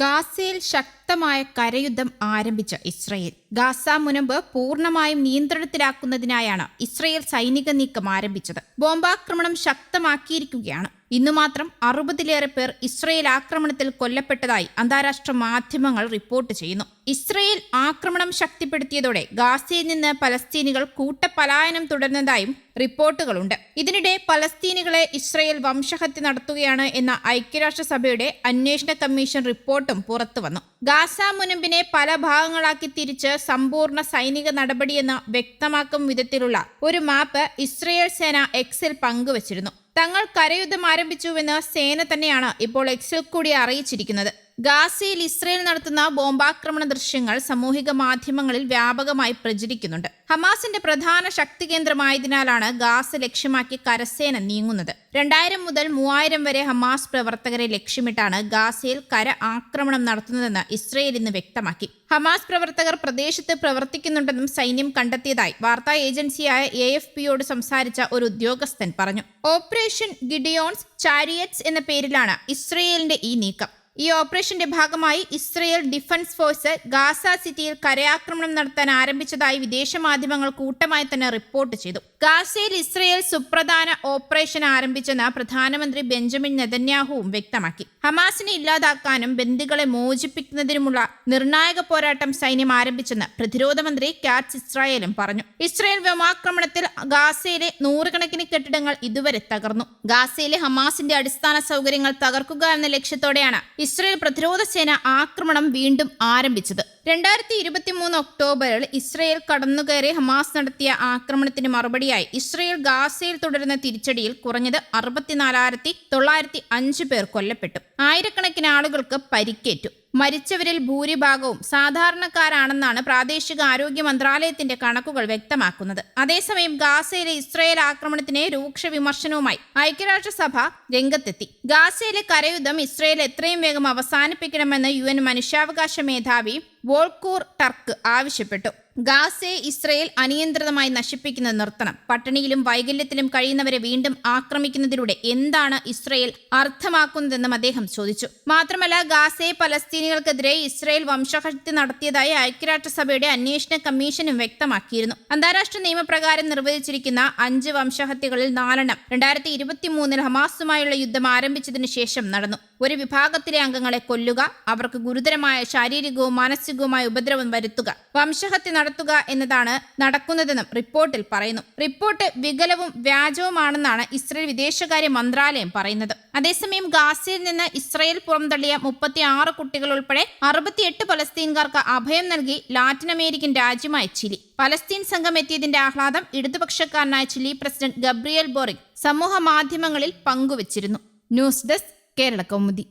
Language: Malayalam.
ഗാസയിൽ ശക്തമായ കരയുദ്ധം ആരംഭിച്ച ഇസ്രയേൽ. ഗാസ മുനമ്പ് പൂർണമായും നിയന്ത്രണത്തിലാക്കുന്നതിനായാണ് ഇസ്രയേൽ സൈനിക നീക്കം ആരംഭിച്ചത്. ബോംബാക്രമണം ശക്തമാക്കിയിരിക്കുകയാണ്. ഇന്നു മാത്രം അറുപതിലേറെ പേർ ഇസ്രയേൽ ആക്രമണത്തിൽ കൊല്ലപ്പെട്ടതായി അന്താരാഷ്ട്ര മാധ്യമങ്ങൾ റിപ്പോർട്ട് ചെയ്യുന്നു. ഇസ്രയേൽ ആക്രമണം ശക്തിപ്പെടുത്തിയതോടെ ഗാസയിൽ നിന്ന് പലസ്തീനികൾ കൂട്ടപലായനം തുടർന്നതായും റിപ്പോർട്ടുകളുണ്ട്. ഇതിനിടെ പലസ്തീനികളെ ഇസ്രയേൽ വംശഹത്യ നടത്തുകയാണ് എന്ന ഐക്യരാഷ്ട്രസഭയുടെ അന്വേഷണ കമ്മീഷൻ റിപ്പോർട്ടും പുറത്തുവന്നു ഗാസ മുനമ്പിനെ പല ഭാഗങ്ങളാക്കി തിരിച്ച് സമ്പൂർണ സൈനിക നടപടിയെന്ന് വ്യക്തമാക്കും വിധത്തിലുള്ള ഒരു മാപ്പ് ഇസ്രയേൽ സേന എക്സിൽ പങ്കുവച്ചിരുന്നു. തങ്ങൾ കരയുദ്ധം ആരംഭിച്ചുവെന്ന് സേന തന്നെയാണ് ഇപ്പോൾ എക്സിൽ കൂടി അറിയിച്ചിരിക്കുന്നത്. ഗാസയിൽ ഇസ്രയേൽ നടത്തുന്ന ബോംബാക്രമണ ദൃശ്യങ്ങൾ സാമൂഹിക മാധ്യമങ്ങളിൽ വ്യാപകമായി പ്രചരിക്കുന്നുണ്ട്. ഹമാസിന്റെ പ്രധാന ശക്തി കേന്ദ്രമായതിനാലാണ് ഗാസ ലക്ഷ്യമാക്കി കരസേന നീങ്ങുന്നത്. രണ്ടായിരം മുതൽ മൂവായിരം വരെ ഹമാസ് പ്രവർത്തകരെ ലക്ഷ്യമിട്ടാണ് ഗാസയിൽ കര ആക്രമണം നടത്തുന്നതെന്ന് ഇസ്രയേൽ ഇന്ന് വ്യക്തമാക്കി. ഹമാസ് പ്രവർത്തകർ പ്രദേശത്ത് പ്രവർത്തിക്കുന്നുണ്ടെന്നും സൈന്യം കണ്ടെത്തിയതായി വാർത്താ ഏജൻസിയായ എ എഫ് പിയോട് സംസാരിച്ച ഒരു ഉദ്യോഗസ്ഥൻ പറഞ്ഞു. ഓപ്പറേഷൻ ഗിഡിയോൺസ് ചാരിയറ്റ്സ് എന്ന പേരിലാണ് ഇസ്രയേലിന്റെ ഈ നീക്കം. ഈ ഓപ്പറേഷന്റെ ഭാഗമായി ഇസ്രയേൽ ഡിഫൻസ് ഫോഴ്സ് ഗാസ സിറ്റിയിൽ കരയാക്രമണം നടത്താൻ ആരംഭിച്ചതായി വിദേശ മാധ്യമങ്ങൾ കൂട്ടമായി തന്നെ റിപ്പോർട്ട് ചെയ്തു. ഗാസയിൽ ഇസ്രയേൽ സുപ്രധാന ഓപ്പറേഷൻ ആരംഭിച്ചെന്ന് പ്രധാനമന്ത്രി ബെഞ്ചമിൻ നെതന്യാഹുവും വ്യക്തമാക്കി. ഹമാസിനെ ഇല്ലാതാക്കാനും ബന്ദികളെ മോചിപ്പിക്കുന്നതിനുമുള്ള നിർണായക പോരാട്ടം സൈന്യം ആരംഭിച്ചെന്ന് പ്രതിരോധ മന്ത്രി കാറ്റ്സ് ഇസ്രായേലും പറഞ്ഞു. ഇസ്രയേൽ വ്യോമാക്രമണത്തിൽ ഗാസയിലെ നൂറുകണക്കിന് കെട്ടിടങ്ങൾ ഇതുവരെ തകർന്നു. ഗാസയിലെ ഹമാസിന്റെ അടിസ്ഥാന സൗകര്യങ്ങൾ തകർക്കുക എന്ന ലക്ഷ്യത്തോടെയാണ് ഇസ്രായേൽ പ്രതിരോധ സേന ആക്രമണം വീണ്ടും ആരംഭിച്ചത്. രണ്ടായിരത്തി ഇരുപത്തി മൂന്ന് ഒക്ടോബറിൽ ഇസ്രയേൽ കടന്നുകയറി ഹമാസ് നടത്തിയ ആക്രമണത്തിന് മറുപടിയായി ഇസ്രയേൽ ഗാസയിൽ തുടരുന്ന തിരിച്ചടിയിൽ കുറഞ്ഞത് അറുപത്തിനാലായിരത്തി തൊള്ളായിരത്തി അഞ്ച് പേർ കൊല്ലപ്പെട്ടു. ആയിരക്കണക്കിന് ആളുകൾക്ക് പരിക്കേറ്റു. മരിച്ചവരിൽ ഭൂരിഭാഗവും സാധാരണക്കാരാണെന്നാണ് പ്രാദേശിക ആരോഗ്യ മന്ത്രാലയത്തിന്റെ കണക്കുകൾ വ്യക്തമാക്കുന്നത്. അതേസമയം ഗാസയിലെ ഇസ്രായേൽ ആക്രമണത്തിന് രൂക്ഷ വിമർശനവുമായി ഐക്യരാഷ്ട്രസഭ രംഗത്തെത്തി. ഗാസയിലെ കരയുദ്ധം ഇസ്രായേൽ എത്രയും വേഗം അവസാനിപ്പിക്കണമെന്ന് യു മനുഷ്യാവകാശ മേധാവി വോൾക്കൂർ ടർക്ക് ആവശ്യപ്പെട്ടു. ഗാസയെ ഇസ്രയേൽ അനിയന്ത്രിതമായി നശിപ്പിക്കുന്നത് നിർത്തണം. പട്ടിണിയിലും വൈകല്യത്തിലും കഴിയുന്നവരെ വീണ്ടും ആക്രമിക്കുന്നതിലൂടെ എന്താണ് ഇസ്രയേൽ അർത്ഥമാക്കുന്നതെന്നും അദ്ദേഹം ചോദിച്ചു. മാത്രമല്ല ഗാസയെ പലസ്തീനികൾക്കെതിരെ ഇസ്രയേൽ വംശഹത്യ നടത്തിയതായി ഐക്യരാഷ്ട്രസഭയുടെ അന്വേഷണ കമ്മീഷനും വ്യക്തമാക്കിയിരുന്നു. അന്താരാഷ്ട്ര നിയമപ്രകാരം നിർവചിച്ചിരിക്കുന്ന അഞ്ച് വംശഹത്യകളിൽ നാലെണ്ണം രണ്ടായിരത്തി ഇരുപത്തിമൂന്നിൽ ഹമാസുമായുള്ള യുദ്ധം ആരംഭിച്ചതിനു ശേഷം നടന്നു. ഒരു വിഭാഗത്തിലെ അംഗങ്ങളെ കൊല്ലുക അവർക്ക് ഗുരുതരമായ ശാരീരികവും മാനസികവുമായ ഉപദ്രവം വരുത്തുക വംശഹത്യ നടത്തുക എന്നതാണ് നടക്കുന്നതെന്നും റിപ്പോർട്ടിൽ പറയുന്നു. റിപ്പോർട്ട് വികലവും വ്യാജവുമാണെന്നാണ് ഇസ്രയേൽ വിദേശകാര്യ മന്ത്രാലയം പറയുന്നത്. അതേസമയം ഗാസയിൽ നിന്ന് ഇസ്രയേൽ പുറംതള്ളിയ മുപ്പത്തി ആറ് കുട്ടികൾ ഉൾപ്പെടെ അറുപത്തിയെട്ട് പലസ്തീൻകാർക്ക് അഭയം നൽകി ലാറ്റിൻ അമേരിക്കൻ രാജ്യമായ ചിലി. പലസ്തീൻ സംഘം എത്തിയതിന്റെ ആഹ്ലാദം ഇടതുപക്ഷക്കാരനായ ചിലി പ്രസിഡന്റ് ഗബ്രിയൽ ബോറിക് സമൂഹ മാധ്യമങ്ങളിൽ പങ്കുവച്ചിരുന്നു. News desk Kerala Kaumudi